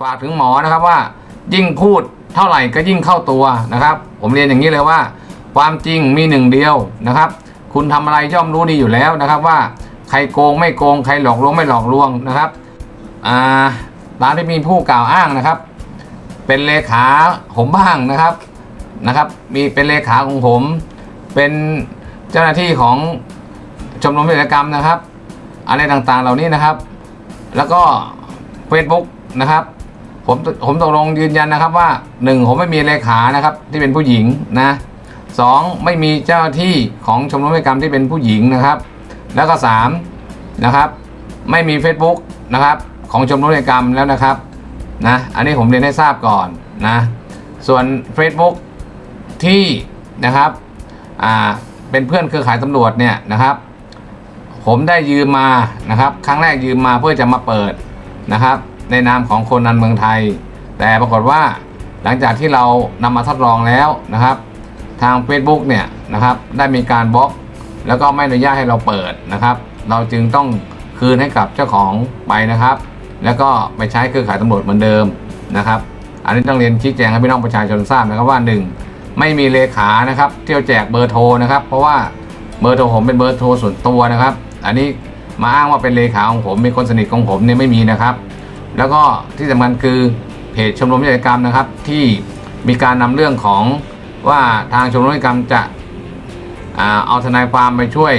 ฝากถึงหมอนะครับว่า ยิ่งพูดเท่าไหร่ก็ยิ่งเข้าตัวนะครับ ผมเรียนอย่างนี้เลยว่า ความจริงมีหนึ่งเดียวนะครับ คุณทำอะไรย่อมรู้ดีอยู่แล้วนะครับว่าใครโกงไม่โกงใครหลอกลวงไม่หลอกลวงนะครับอ่าตามที่มีผู้กล่าวอ้างนะครับ เป็นเลขาผมบ้างนะครับนะครับ มีเป็นเลขาของผม เป็นเจ้าหน้าที่ของชมรมวิศวกรรมนะครับ อะไรต่างๆเหล่านี้นะครับ แล้วก็ Facebook นะครับ ผมผมตกลงยืนยันนะครับว่าหนึ่งผมไม่มีเลขานะครับที่เป็นผู้หญิงนะสองไม่มีเจ้าที่ของชมรมวิกรรมที่เป็นผู้หญิงนะครับ แล้วก็สามนะครับไม่มี Facebook นะครับของชมรมวิกรรมแล้วนะครับนะอันนี้ผมเรียนให้ทราบก่อนนะส่วน Facebook ที่นะครับอ่าเป็นเพื่อนเครือข่ายตำรวจเนี่ยนะครับ ผมได้ยืมมานะครับ ครั้งแรกยืมมาเพื่อจะมาเปิดนะครับ ในนามของคนนันเมืองไทย แต่ปรากฏว่าหลังจากที่เรานำมาทดลองแล้วนะครับ ทาง Facebook เนี่ยนะครับได้มีการบล็อก แล้วก็ไม่อนุญาตให้เราเปิดนะครับ เราจึงต้องคืนให้กับเจ้าของไปนะครับ แล้วก็ไปใช้เครือข่ายตำรวจเหมือนเดิมนะครับ อันนี้ต้องเรียนชี้แจงให้พี่น้องประชาชนทราบนะครับว่าหนึ่งไม่มีเลขานะครับเที่จะแจกเบอร์โทรนะครับ เพราะว่าเบอร์โทรผมเป็นเบอร์โทรส่วนตัวนะครับ อันนี้มาอ้างว่าเป็นเลขาของผมมีคนสนิทของผมเนี่ยไม่มีนะครับ แล้วก็ที่สำคัญคือเพจชมรมวิทยกรรมนะครับ ที่มีการนำเรื่องของว่าทางชมรมวิทยกรรมจะเอาทนายความไปช่วย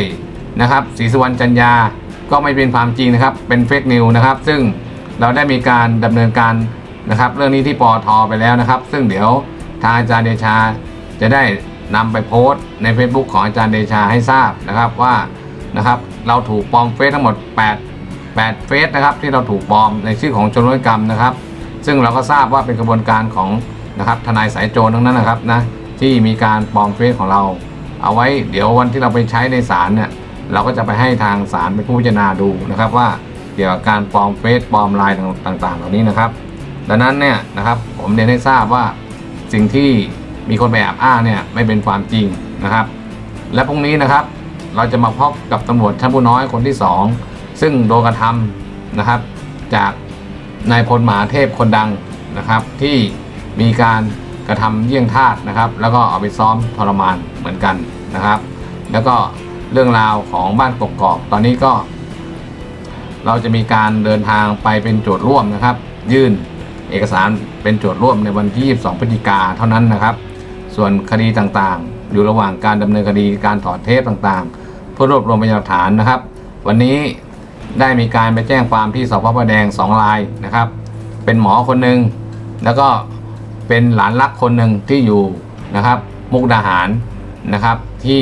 นะครับศรีสุวรรณจันยาก็ไม่เป็นความจริงนะครับ เป็นเฟกนิวนะครับ ซึ่งเราได้มีการดำเนินการนะครับ เรื่องนี้ที่ปอทไปแล้วนะครับ ซึ่งเดี๋ยวทางอาจารย์เดชาจะได้นำไปโพสต์ใน Facebook ของอาจารย์เดชาให้ทราบนะครับว่านะครับ เราถูกปลอมเฟซทั้งหมด 8 8เฟซนะครับที่เราถูกปลอมในชื่อของชนรกรรมนะครับ ซึ่งเราก็ทราบว่าเป็นกระบวนการของนะครับทนายสายโจรทั้งนั้นนะครับนะที่มีการปลอมเฟซของเรา เอาไว้เดี๋ยววันที่เราไปใช้ในศาลเนี่ยเราก็จะไปให้ทางศาลเป็นผู้พิจารณาดูนะครับว่าเกี่ยวกับการปลอมเฟซปลอมไลน์ต่างๆ เหล่านี้นะครับ ดังนั้นเนี่ยนะครับผมเรียนให้ทราบว่าสิ่งที่มีคนไปแอบอ้างเนี่ยไม่เป็นความจริงนะครับ และพรุ่งนี้นะครับ เราจะมาพบกับตำรวจชั้นผู้น้อยคนที่สอง ซึ่งโดนกระทำนะครับ จากนายพลหมหาเทพคนดังนะครับ ที่มีการกระทำเยี่ยงทาสนะครับ แล้วก็เอาไปซ้อมทรมานเหมือนกันนะครับ แล้วก็เรื่องราวของบ้านกกอกตอนนี้ก็ เราจะมีการเดินทางไปเป็นโจทย์ร่วมนะครับ ยื่นเอกสารเป็นโจทย์ร่วมในวันที่ 22พฤศจิกาเท่านั้นนะครับ ส่วนคดีต่างๆ อยู่ระหว่างการดำเนินคดีการถอดเทปต่างๆ เพื่อรวบรวมพยานหลักฐานนะครับ วันนี้ ได้มีการไปแจ้งความที่สพประแดงสองรายนะครับ เป็นหมอคนหนึ่งแล้วก็เป็นหลานรักคนหนึ่งที่อยู่นะครับ มุกดาหารนะครับที่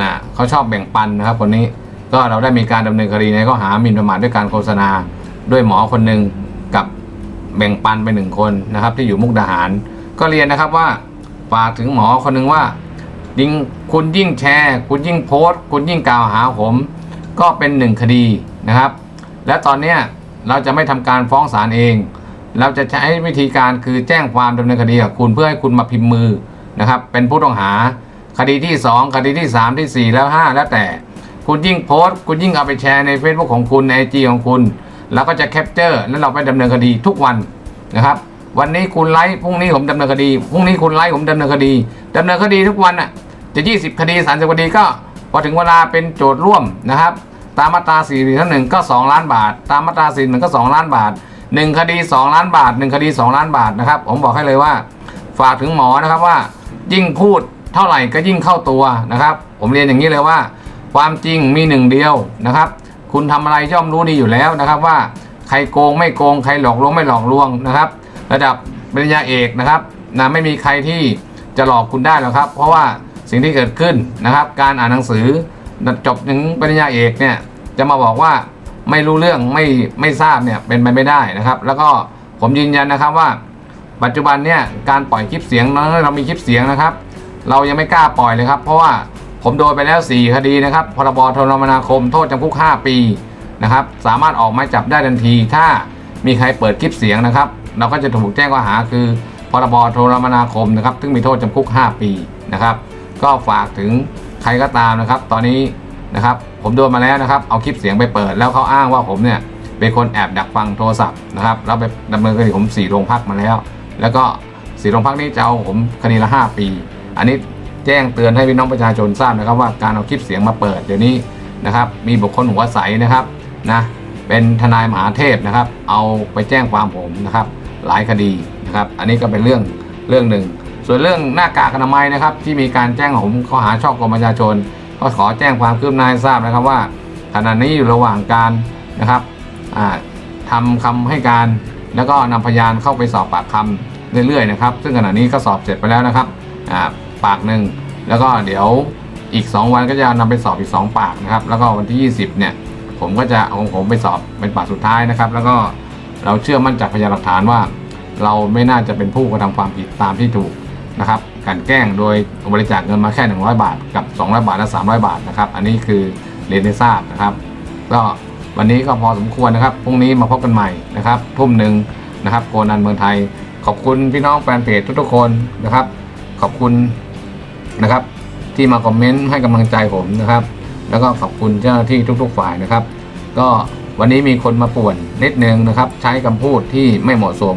นะเขาชอบแบ่งปันนะครับคนนี้ก็เราได้มีการดำเนินคดีในข้อหาหมิ่นประมาทด้วยการโฆษณา ด้วยหมอคนหนึ่งกับแบ่งปันไปหนึ่งคนนะครับ ที่อยู่มุกดาหาร ก็เรียนนะครับว่าฝากถึงหมอคนหนึ่งว่ายิ่งคุณยิ่งแชร์ คุณยิ่งโพสต์ คุณยิ่งกล่าวหาผม ก็เป็นหนึ่งคดีนะครับ และตอนนี้เราจะไม่ทำการฟ้องศาลเอง เราจะใช้วิธีการคือแจ้งความดำเนินคดีกับคุณเพื่อให้คุณมาพิมพ์มือนะครับ เป็นผู้ต้องหาคดีที่ 2 คดีที่ 3 ที่ 4 แล้ว 5 แล้วแต่ คุณยิ่งโพสต์ คุณยิ่งเอาไปแชร์ใน Facebook ของคุณในไอจของคุณเราก็จะแคปเจอร์แล้วเราไปดำเนินคดีทุกวันนะครับ วันนี้คุณไลฟ์พรุ่งนี้ผมดำเนินคดีพรุ่งนี้คุณไลฟ์ผมดำเนินคดีดำเนินคดีทุกวันอะจะ 20 คดี 30 คดีก็ อถึงเวลาเป็นโจทย์ร่วมนะครับ ตามมาตรา4 4หนึ่งก็ 2 ล้านบาท ตามมาตรา4 1ก็ 2 ล้านบาท 1 คดี 2 ล้านบาท 1 คดี 2 ล้านบาทนะครับ ผมบอกให้เลยว่า ฝากถึงหมอนะครับว่า ยิ่งพูดเท่าไหร่ก็ยิ่งเข้าตัวนะครับ ผมเรียนอย่างนี้เลยว่า ความจริงมีหนึ่งเดียวนะครับ คุณทำอะไรย่อมรู้ดีอยู่แล้วนะครับว่าใครโกงไม่โกงใครหลอกลวงไม่หลอกลวงนะครับ ระดับปริญญาเอกนะครับนะไม่มีใครที่จะหลอกคุณได้หรอกครับ เพราะว่า สิ่งที่เกิดขึ้นนะครับ การอ่านหนังสือจบถึงปริญญาเอกเนี่ยจะมาบอกว่าไม่รู้เรื่องไม่ไม่ทราบเนี่ยเป็นไปไม่ได้นะครับ แล้วก็ผมยืนยันนะครับว่า ปัจจุบันเนี่ยการปล่อยคลิปเสียงนั้นเรามีคลิปเสียงนะครับ เรายังไม่กล้าปล่อยเลยครับ เพราะว่าผมโดนไปแล้ว 4 คดีนะครับพรบโทรมนาคมโทษจำคุก 5 ปีนะครับสามารถออกหมายจับได้ทันที ถ้ามีใครเปิดคลิปเสียงนะครับ เราก็จะถูกแจ้งข้อหาคือพรบโทรมนาคมนะครับซึ่งมีโทษจำคุก 5 ปีนะครับ ก็ฝากถึงใครก็ตามนะครับ ตอนนี้นะครับผมโดนมาแล้วนะครับ เอาคลิปเสียงไปเปิด แล้วเขาอ้างว่าผมเนี่ยเป็นคนแอบดักฟังโทรศัพท์นะครับแล้วไปดำเนินคดีผมสี่โรงพักมาแล้ว แล้วก็สี่โรงพักนี้จะเอาผมคดีละห้าปี อันนี้แจ้งเตือนให้พี่น้องประชาชนทราบนะครับ ว่าการเอาคลิปเสียงมาเปิดเดี๋ยวนี้นะครับ มีบุคคลหัวใสนะครับนะเป็นทนายมหาเทพนะครับ เอาไปแจ้งความผมนะครับ หลายคดีนะครับ อันนี้ก็เป็นเรื่องเรื่องหนึ่ง ส่วนเรื่องหน้ากากอนามัยนะครับ ที่มีการแจ้งผมข้อหาช่อกงประชาชน ก็ขอแจ้งความคืบหน้าให้ทราบนะครับว่าขณะนี้อยู่ระหว่างการนะครับอ่าทำคำให้การ แล้วก็นำพยานเข้าไปสอบปากคำเรื่อยๆนะครับ ซึ่งขณะนี้ก็สอบเสร็จไปแล้วนะครับปากหนึ่งแล้วก็เดี๋ยวอีก 2 วันก็จะนำไปสอบอีก 2 ปากนะครับ แล้วก็วันที่ 20 เนี่ย ผมก็จะเอาของผมไปสอบเป็นปากสุดท้ายนะครับ แล้วก็เราเชื่อมั่นจากพยานหลักฐานว่า เราไม่น่าจะเป็นผู้กระทำความผิดตามที่ถูก นะครับกลันแกล้งโดยบริจาคเงินมาแค่ 100 บาท กับ 200 บาทและ 300 บาทนะครับ อันนี้คือเรียนให้ทราบนะครับ ก็วันนี้ก็พอสมควรนะครับพรุ่งนี้มาพบกันใหม่นะครับทุ่มหนึ่งนะครับโกนันเมืองไทย ขอบคุณพี่น้องแฟนเพจทุกๆคนนะครับ ขอบคุณนะครับ ที่มาคอมเมนต์ให้กำลังใจผมนะครับ แล้วก็ขอบคุณเจ้าหน้าที่ทุก ๆ ฝ่ายนะครับ ก็วันนี้มีคนมาป่วนนิดนึงนะครับ ใช้คำพูดที่ไม่เหมาะสม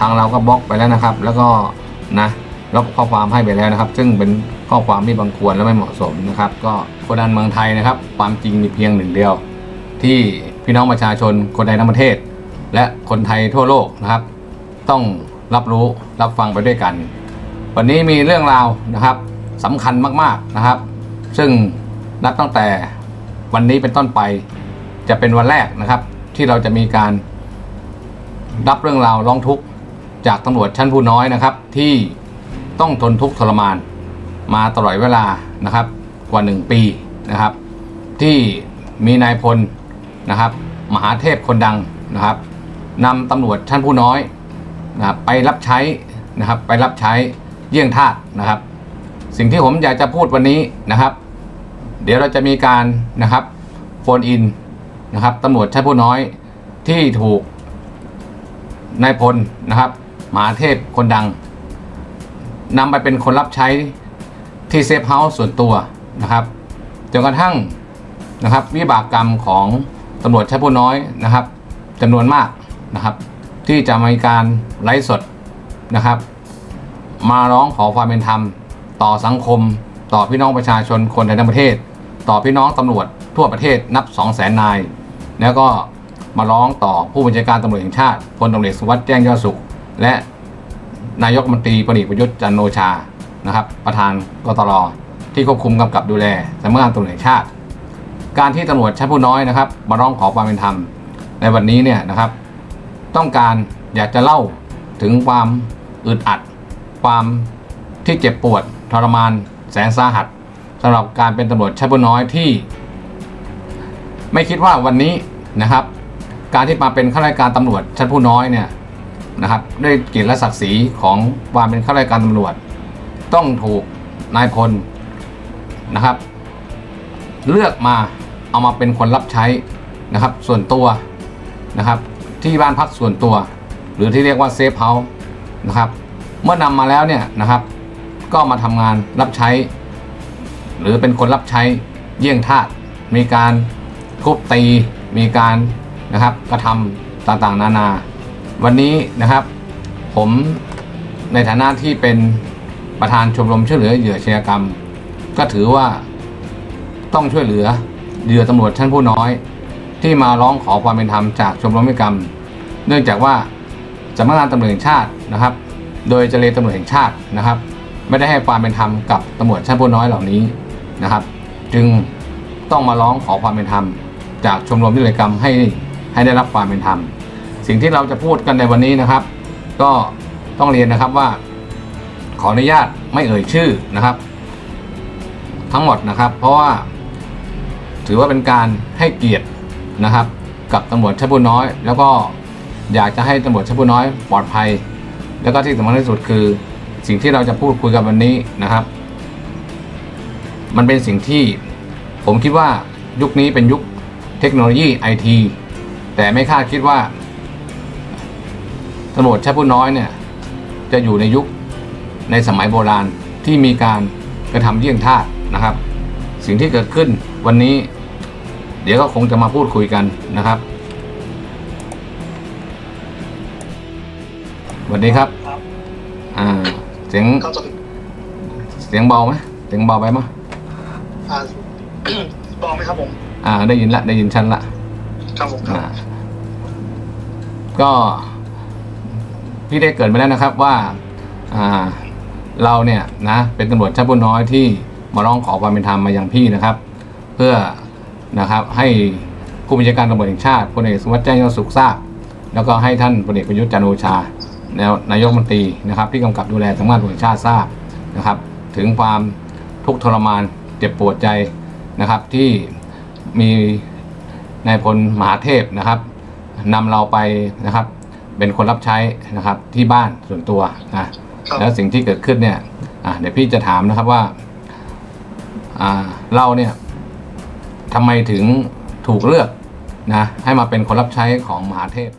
ทางเราก็บล็อกไปแล้วนะครับ แล้วก็นะ ลบข้อความให้ไปแล้วนะครับ ซึ่งเป็นข้อความที่บังควรและไม่เหมาะสมนะครับ ก็คนดันเมืองไทยนะครับ ความจริงมีเพียงหนึ่งเดียว ที่พี่น้องประชาชนคนไทยทั้งประเทศ และคนไทยทั่วโลกนะครับ ต้องรับรู้รับฟังไปด้วยกัน วันนี้มีเรื่องราวนะครับสำคัญมากๆนะครับ ซึ่งนับตั้งแต่วันนี้เป็นต้นไปจะเป็นวันแรกนะครับ ที่เราจะมีการรับเรื่องราวร้องทุกข์จากตำรวจชั้นผู้น้อยนะครับ ที่ ต้องทนทุกข์ทรมาน มาตลอดเวลานะครับ กว่า 1 ปีนะครับ ที่มีนายพลนะครับ มหาเทพคนดังนะครับนำตำรวจชั้นผู้น้อยนะครับไปรับใช้นะครับ ไปรับใช้เยี่ยงทาสนะครับ สิ่งที่ผมอยากจะพูดวันนี้นะครับ เดี๋ยวเราจะมีการนะครับโฟนอินนะครับตำรวจชั้นผู้น้อยที่ถูกนายพลนะครับมหาเทพคนดัง นำไปเป็นคนรับใช้ที่เซฟเฮาส์ส่วนตัวนะครับจนกระทั่งนะครับวิบากกรรมของตำรวจชั้นผู้น้อยนะครับจำนวนมากนะครับ ที่จะมีการไลฟ์สดนะครับ มาร้องขอความเป็นธรรม ต่อสังคม ต่อพี่น้องประชาชนคนในทั้งประเทศ ต่อพี่น้องตำรวจทั่วประเทศนับ 2 0 0แสนนาย แล้วก็มาร้องต่อผู้บัญชาการตำรวจแห่งชาติพลตำรวจเอกสุวัสด์แจ้งยอดสุข และ นายกมนตรีพลเอกประยุทธ์จันโอชานะครับ ประธานกตรที่ควบคุมกำกับดูแลสำนักงานตำรวจแห่งชาติ การที่ตำรวจชั้นผู้น้อยนะครับ มาร้องขอความเป็นธรรมในวันนี้เนี่ยนะครับ ต้องการอยากจะเล่าถึงความอึดอัด ความที่เจ็บปวดทรมาน แสนสาหัสสำหรับการเป็นตำรวจชั้นผู้น้อยที่ ไม่คิดว่าวันนี้นะครับ การที่มาเป็นข้าราชการตำรวจชั้นผู้น้อยเนี่ย นะครับด้วยเกียรติและศักดิ์ศรีของความเป็นข้าราชการตำรวจ ต้องถูกนายพลนะครับ เลือกมาเอามาเป็นคนรับใช้นะครับ ส่วนตัวนะครับ ที่บ้านพักส่วนตัว หรือที่เรียกว่าเซฟเฮาส์นะครับ เมื่อนำมาแล้วเนี่ยนะครับ ก็มาทำงานรับใช้ หรือเป็นคนรับใช้เยี่ยงทาสมีการทุบตีมีการนะครับกระทำต่างๆ นานา วันนี้นะครับ ผมในฐานะที่เป็นประธานชมรมช่วยเหลือเหยื่อชญากรรม ก็ถือว่าต้องช่วยเหลือเหยื่อตำรวจชั้นผู้น้อย ที่มาร้องขอความเป็นธรรมจากชมรมนิกรรม เนื่องจากว่าสำนักงานตำรวจแห่งชาตินะครับ โดยเจรตำรวจแห่งชาตินะครับ ไม่ได้ให้ความเป็นธรรมกับตำรวจชั้นผู้น้อยเหล่านี้นะครับ จึงต้องมาร้องขอความเป็นธรรม จากชมรมนิติกรรมให้ให้ได้รับความเป็นธรรม สิ่งที่เราจะพูดกันในวันนี้นะครับ ก็ต้องเรียนนะครับว่า ขออนุญาตไม่เอ่ยชื่อนะครับ ทั้งหมดนะครับ เพราะว่าถือว่าเป็นการให้เกียรตินะครับ กับตำรวจชั้นผู้น้อย แล้วก็อยากจะให้ตำรวจชั้นผู้น้อยปลอดภัย แล้วก็ที่สำคัญที่สุดคือสิ่งที่เราจะพูดคุยกันวันนี้นะครับ มันเป็นสิ่งที่ผมคิดว่ายุคนี้เป็นยุคเทคโนโลยีไอทีแต่ไม่คาดคิดว่า ตำรวจชั้นผู้น้อยเนี่ยจะอยู่ในยุคในสมัยโบราณที่มีการกระทำเยี่ยงทาสนะครับ สิ่งที่เกิดขึ้นวันนี้ เดี๋ยวก็คงจะมาพูดคุยกันนะครับสวัสดีครับอ่าเสียงเสียงเบาไหมเสียงเบาไปมั้ยอ่าเบาไหมครับผม อ่า ได้ยินละได้ยินชั้นละครับผมก็ พี่ได้เกิดไปแล้วนะครับว่าเราเนี่ยนะเป็นตำรวจชั้นผู้น้อยที่มาร้องขอความเป็นธรรมมาอยังพี่นะครับ เพื่อนะครับให้ผู้บัญชาการตำรวจแห่งชาติพลเอกสุวัสดิ์แจ้งยอดสุขทราบแล้วก็ให้ท่านพลเอกประยุทธ์จันโอชาแล้วนายกมนตรีนะครับ ที่กำกับดูแลสำนักงานตำรวจแห่งชาติทราบนะครับ ถึงความทุกข์ทรมานเจ็บปวดใจนะครับที่มีนายพลมหาเทพนะครับนำเราไปนะครับ เป็นคนรับใช้นะครับที่บ้านส่วนตัวนะครับแล้วสิ่งที่เกิดขึ้นเนี่ยอะเดี๋ยวพี่จะถามนะครับว่าอ่าเราเนี่ยทำไมถึงถูกเลือกนะให้มาเป็นคนรับใช้ของมหาเทพ